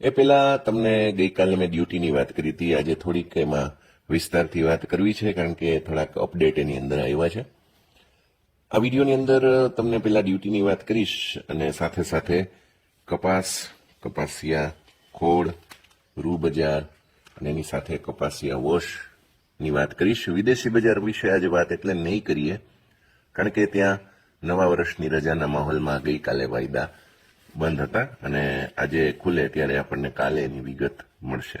એ પહેલાં તમને ગઈકાલે મેં ડ્યુટીની વાત કરી હતી. આજે થોડીક એમાં વિસ્તારથી વાત કરવી છે, કારણ કે થોડાક અપડેટ એની અંદર આવ્યા છે. આ વિડીયોની અંદર તમને પહેલાં ડ્યુટીની વાત કરીશ અને સાથે સાથે કપાસ, કપાસિયા ખોડ રૂ બજાર અને એની સાથે કપાસિયા વોશની વાત કરીશ. વિદેશી બજાર વિશે આજે વાત એટલે નહીં કરીએ, કારણ કે ત્યાં નવા વર્ષની રજાના માહોલમાં ગઈકાલે વાયદા બંધ હતા અને આજે ખુલે ત્યારે આપણને કાલે એની વિગત મળશે.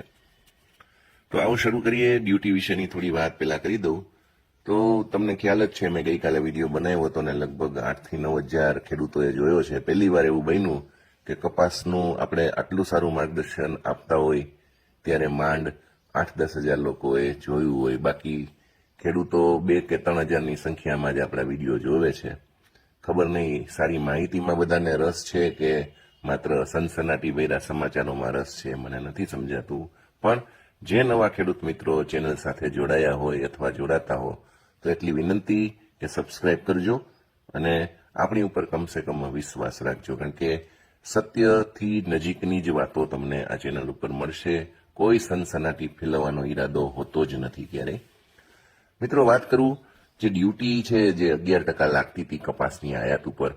તો આવું શરૂ કરીએ. ડ્યુટી વિશેની થોડી વાત પેલા કરી દઉં. તો તમને ખ્યાલ જ છે, મેં ગઈકાલે વીડિયો બનાવ્યો હતો ને લગભગ આઠથી નવ હજાર ખેડૂતોએ જોયો છે. પહેલી વાર એવું બન્યું કે કપાસનું આપણે આટલું સારું માર્ગદર્શન આપતા હોય ત્યારે માંડ આઠ દસ હજાર લોકોએ જોયું હોય. બાકી ખેડૂતો બે કે ત્રણ હજારની સંખ્યામાં જ આપણા વીડિયો જોવે છે. ખબર નહીં, સારી માહિતીમાં બધાને રસ છે કે માત્ર સનસનાટી વેરા સમાચારોમાં રસ છે, મને નથી સમજાતું. પણ જે નવા ખેડૂત મિત્રો ચેનલ સાથે જોડાયા હોય અથવા જોડાતા હો, તો એટલી વિનંતી કે સબસ્ક્રાઇબ કરજો અને આપણી ઉપર કમસે કમ વિશ્વાસ રાખજો, કારણ કે સત્યથી નજીકની જ વાતો તમને આ ચેનલ ઉપર મળશે. કોઈ સનસનાટી ફેલાવવાનો ઈરાદો હોતો જ નથી ક્યારેય. મિત્રો, વાત કરું જે ડ્યુટી છે જે અગિયાર ટકા લાગતી હતી કપાસની આયાત ઉપર,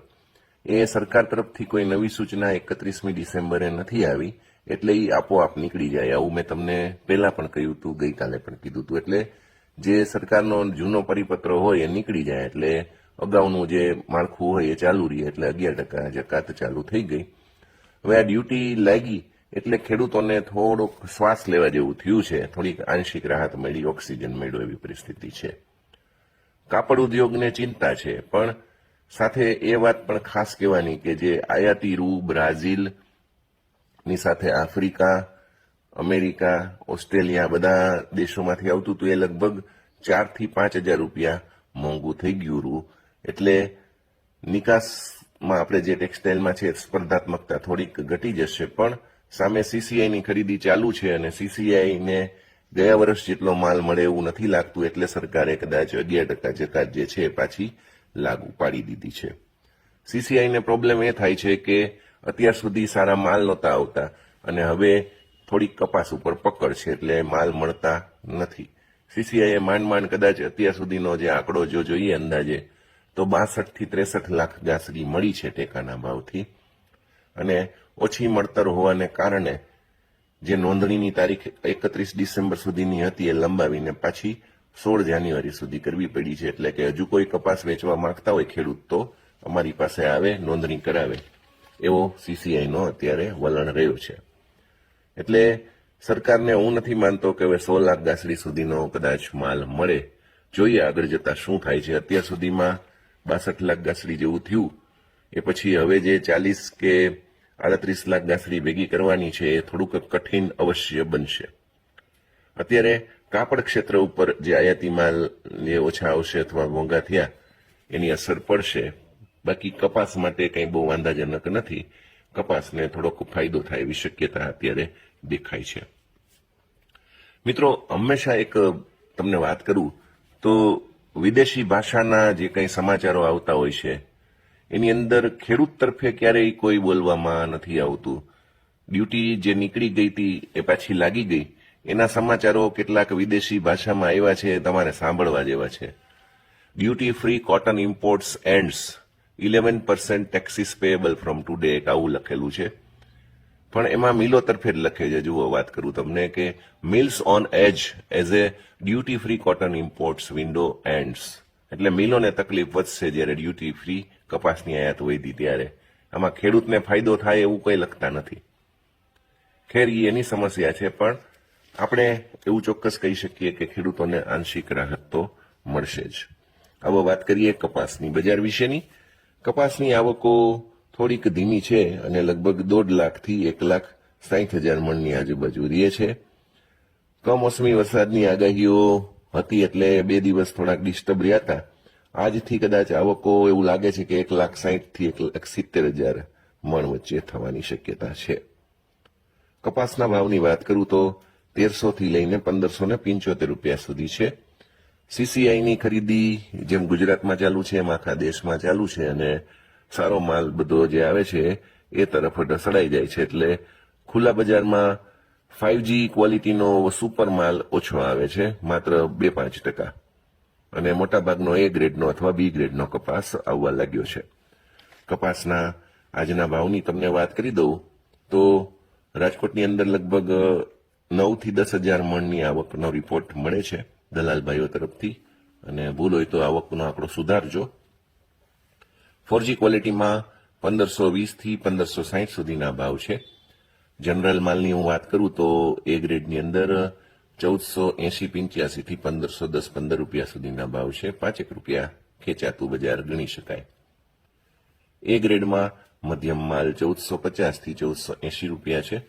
એ સરકાર તરફથી કોઈ નવી સૂચના એકત્રીસમી ડિસેમ્બરે નથી આવી, એટલે એ આપોઆપ નીકળી જાય. આવું મેં તમને પહેલા પણ કહ્યું હતું ગઈકાલે પણ કીધું હતું એટલે જે સરકારનો જૂનો પરિપત્ર હોય એ નીકળી જાય. એટલે અગાઉનું જે માળખું હોય એ ચાલુ રહે. એટલે અગિયાર ટકા જકાત ચાલુ થઈ ગઈ. હવે આ ડ્યુટી લાગી એટલે ખેડૂતોને થોડોક શ્વાસ લેવા જેવું થયું છે. થોડીક આંશિક રાહત મળી, ઓક્સિજન મળ્યો એવી પરિસ્થિતિ છે. કાપડ ઉદ્યોગને ચિંતા છે, પણ સાથે એ વાત પણ ખાસ કહેવાની કે જે આયાતી રૂ બ્રાઝિલની સાથે આફ્રિકા, અમેરિકા, ઓસ્ટ્રેલિયા બધા દેશોમાંથી આવતું હતું, એ લગભગ ચારથી પાંચ હજાર રૂપિયા મોંઘું થઈ ગયું રૂ. એટલે નિકાસમાં આપણે જે ટેક્સટાઇલમાં છે, સ્પર્ધાત્મકતા થોડીક ઘટી જશે, પણ સામે સીસીઆઈની ખરીદી ચાલુ છે અને સીસીઆઈને ગયા વર્ષ જેટલો માલ મળે એવું નથી લાગતું, એટલે સરકારે કદાચ અગિયાર ટકા જકાત જે છે પાછી લાગુ પાડી દીધી છે. સીસીઆઈને પ્રોબ્લેમ એ થાય છે કે અત્યાર સુધી સારા માલ નહોતા આવતા અને હવે થોડીક કપાસ ઉપર પકડ છે એટલે માલ મળતા નથી. સીસીઆઈએ માંડ માંડ કદાચ અત્યાર સુધીનો જે આંકડો જો જોઈએ અંદાજે, તો બાસઠથી ત્રેસઠ લાખ ગાસડી મળી છે ટેકાના ભાવથી. અને ઓછી મળતર હોવાને કારણે જે નોંધણીની તારીખ એકત્રીસ ડિસેમ્બર સુધીની હતી એ લંબાવીને પાછી સોળ જાન્યુઆરી સુધી કરવી પડી છે. એટલે કે હજુ કોઈ કપાસ વેચવા માંગતા હોય ખેડૂત તો અમારી પાસે આવે, નોંધણી કરાવે. એવો સીસીઆઈનો અત્યારે વલણ રહ્યો છે. એટલે સરકારને હું નથી માનતો કે હવે સો લાખ ગાસડી સુધીનો કદાચ માલ મળે. જોઈએ આગળ જતા શું થાય છે. અત્યાર સુધીમાં બાસઠ લાખ ગાસડી જેવું થયું. એ પછી હવે જે ચાલીસ કે આડત્રીસ લાખ ગાસડી ભેગી કરવાની છે એ થોડુંક કઠિન અવશ્ય બનશે. અત્યારે કાપડ ક્ષેત્ર ઉપર જે આયાતી માલ ઓછા આવશે અથવા મોંઘા થયા, એની અસર પડશે. બાકી કપાસ માટે કંઈ બહુ વાંધાજનક નથી. કપાસને થોડોક ફાયદો થાય એવી શક્યતા અત્યારે દેખાય છે. મિત્રો, હંમેશા એક તમને વાત કરું તો વિદેશી ભાષાના જે કંઈ સમાચારો આવતા હોય છે એની અંદર ખેડૂત તરફે ક્યારેય કોઈ બોલવામાં નથી આવતું. ડ્યુટી જે નીકળી ગઈ હતી, એ પાછી લાગી ગઈ. એના સમાચારો કેટલાક વિદેશી ભાષામાં આવ્યા છે તમારે સાંભળવા જેવા છે. Duty free cotton imports ends, eleven percent taxes payable from today એક આવું લખેલું છે. પણ એમાં મિલો તરફે જ લખે છે. જુઓ, વાત કરું તમને કે mills on edge as a duty free cotton imports window ends એટલે મિલોને તકલીફ વધશે જ્યારે ડ્યુટી ફ્રી કપાસની આયાત વધી ત્યારે. આમાં ખેડૂતને ફાયદો થાય એવું કંઈ લખતા નથી. ખેર એની સમસ્યા છે, પણ આપણે એવું ચોક્કસ કહી શકીએ કે ખેડૂતોને આંશિક રાહત તો મળશે જ. હવે વાત કરીએ કપાસની બજાર વિશેની. કપાસની આવકો થોડીક ધીમી છે અને લગભગ દોઢ લાખથી એક લાખ સાહીઠ હજાર મણની આજુબાજુ રહે છે. કમોસમી વરસાદની આગાહીઓ હતી એટલે બે દિવસ થોડાક ડિસ્ટર્બ રહ્યા હતા. આજથી કદાચ આવકો એવું લાગે છે કે એક લાખ સાહીઠથી એક લાખ સિત્તેર હજાર મણ વચ્ચે થવાની શક્યતા છે. કપાસના ભાવની વાત કરું તો તેરસો થી લઈને પંદરસો ને પંચોતેર રૂપિયા સુધી છે. સીસીઆઈની ખરીદી જેમ ગુજરાતમાં ચાલુ છે, એમ આખા દેશમાં ચાલુ છે અને સારો માલ બધો જે આવે છે, એ તરફ ઢસડાઈ જાય છે. એટલે ખુલ્લા બજારમાં ફાઇવજી ક્વોલિટીનો સુપર માલ ઓછો આવે છે, માત્ર બે પાંચ ટકા. અને મોટાભાગનો એ ગ્રેડનો અથવા બી ગ્રેડનો કપાસ આવવા લાગ્યો છે. કપાસના આજના ભાવની તમને વાત કરી દઉં, તો રાજકોટની અંદર લગભગ નવથી દસ હજાર મણની આવકનો રિપોર્ટ મળે છે દલાલભાઈઓ તરફથી. અને ભૂલ હોય તો આવકનો આંકડો સુધારજો. ફોરજી ક્વોલિટીમાં પંદરસો વીસથી પંદરસો સાહીઠ સુધીના ભાવ છે. જનરલ માલની હું વાત કરું તો એ ગ્રેડની અંદર ચૌદસો એસી પંચ્યાસીથી પંદરસો દસ પંદર રૂપિયા સુધીના ભાવ છે. પાંચેક રૂપિયા ખેંચાતું બજાર ગણી શકાય. એ ગ્રેડમાં મધ્યમ માલ ચૌદસો પચાસથી ચૌદસો એસી રૂપિયા છે.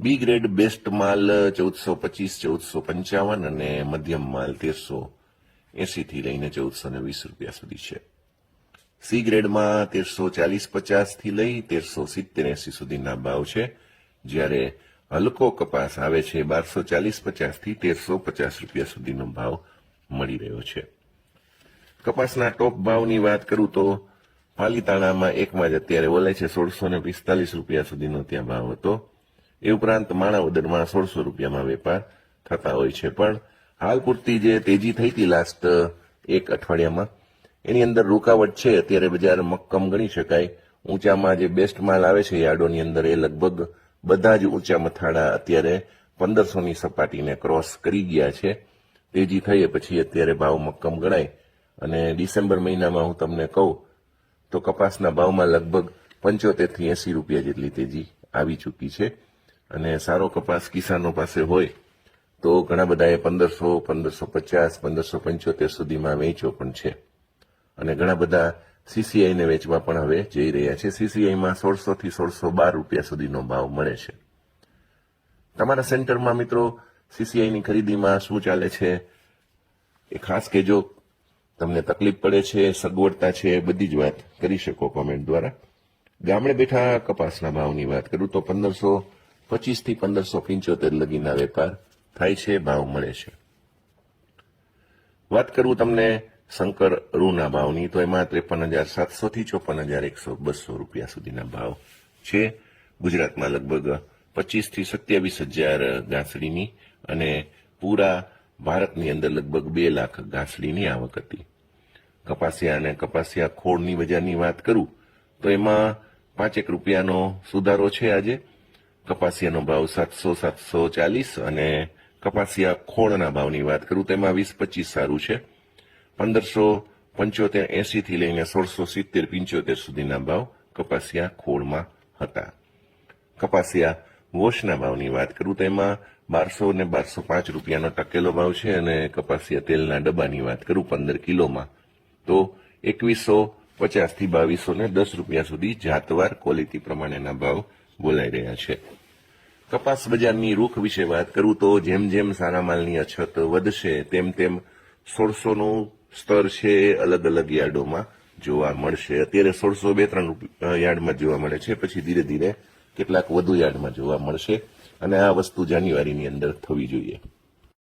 બી ગ્રેડ બેસ્ટ માલ ચૌદસો પચીસ, ચૌદસો પંચાવન અને મધ્યમ માલ તેરસો એસી થી લઈને ચૌદસો ને વીસ રૂપિયા સુધી છે. સી ગ્રેડમાં તેરસો ચાલીસ પચાસથી લઈ તેરસો સિત્તેર એસી સુધીના ભાવ છે. જ્યારે હલકો કપાસ આવે છે, બારસો ચાલીસ પચાસથી તેરસો પચાસ રૂપિયા સુધીનો ભાવ મળી રહ્યો છે. કપાસના ટોપ ભાવની વાત કરું તો પાલીતાણામાં એકમાં જ અત્યારે બોલાય છે, સોળસો ને પિસ્તાલીસ રૂપિયા સુધીનો ત્યાં ભાવ હતો. એ ઉપરાંત માણાવદરમાં સોળસો રૂપિયામાં વેપાર થતા હોય છે. પણ હાલ પૂરતી જે તેજી થઈ હતી લાસ્ટ એક અઠવાડિયામાં, એની અંદર રૂકાવટ છે. અત્યારે બજાર મક્કમ ગણી શકાય. ઊંચામાં જે બેસ્ટ માલ આવે છે, યાર્ડોની અંદર એ લગભગ બધા જ ઊંચા મથાળા અત્યારે પંદરસોની સપાટીને ક્રોસ કરી ગયા છે. તેજી થઈ પછી અત્યારે ભાવ મક્કમ ગણાય. અને ડિસેમ્બર મહિનામાં હું તમને કહું, તો કપાસના ભાવમાં લગભગ પંચોતેરથી એસી રૂપિયા જેટલી તેજી આવી ચૂકી છે. અને સારો કપાસ કિસાનો પાસે હોય, તો ઘણા બધાએ પંદરસો પંદરસો પચાસ, પંદરસો પંચોતેર સુધીમાં વેચ્યો પણ છે. અને ઘણા બધા સીસીઆઈ ને વેચવા પણ હવે જઈ રહ્યા છે. સીસીઆઈમાં સોળસો થી સોળસો બાર રૂપિયા સુધીનો ભાવ મળે છે. તમારા સેન્ટરમાં મિત્રો સીસીઆઈની ખરીદીમાં શું ચાલે છે? એ ખાસ કહેજો. તમને તકલીફ પડે છે, સગવડતા છે, બધી જ વાત કરી શકો કોમેન્ટ દ્વારા. ગામડે બેઠા કપાસના ભાવની વાત કરું તો પંદરસો પચીસથી પંદરસો પંચોતેર લગીના વેપાર થાય છે, ભાવ મળે છે. વાત કરું તમને શંકર રૂના ભાવની તો એમાં ત્રેપન હજાર સાતસો થી ચોપન હજાર એકસો બસો રૂપિયા સુધીના ભાવ છે. ગુજરાતમાં લગભગ પચીસથી સત્યાવીસ હજાર ઘાસડીની અને પૂરા ભારતની અંદર લગભગ બે લાખ ઘાસડીની આવક હતી. કપાસિયા અને કપાસિયા ખોળની બજારની વાત કરું તો એમાં પાંચેક રૂપિયાનો સુધારો છે આજે. કપાસિયાનો ભાવ સાતસો સાતસો ચાલીસ અને કપાસિયા ખોળના ભાવની વાત કરું તેમાં વીસ પચીસ સારું છે. પંદરસો પંચોતેર એસી થી લઈને સોળસો સિત્તેર પંચોતેર સુધીના ભાવ કપાસિયા ખોળમાં હતા. કપાસિયા વોશના ભાવની વાત કરું તો એમાં બારસો ને બારસો પાંચ રૂપિયાનો ટકેલો ભાવ છે અને કપાસિયા તેલના ડબ્બાની વાત કરું પંદર કિલોમાં. તો એકવીસો પચાસથી બાવીસો ને દસ રૂપિયા સુધી જાતવાર ક્વોલિટી પ્રમાણેના ભાવ બોલાઈ રહ્યા છે. કપાસ બજારની રૂખ વિશે વાત કરું તો જેમ જેમ સારા માલની અછત વધશે, તેમ તેમ સોળસોનું સ્તર છે અલગ અલગ યાર્ડોમાં જોવા મળશે. અત્યારે સોળસો બે ત્રણ યાર્ડમાં જોવા મળે છે. પછી ધીરે ધીરે કેટલાક વધુ યાર્ડમાં જોવા મળશે. અને આ વસ્તુ જાન્યુઆરીની અંદર થવી જોઈએ.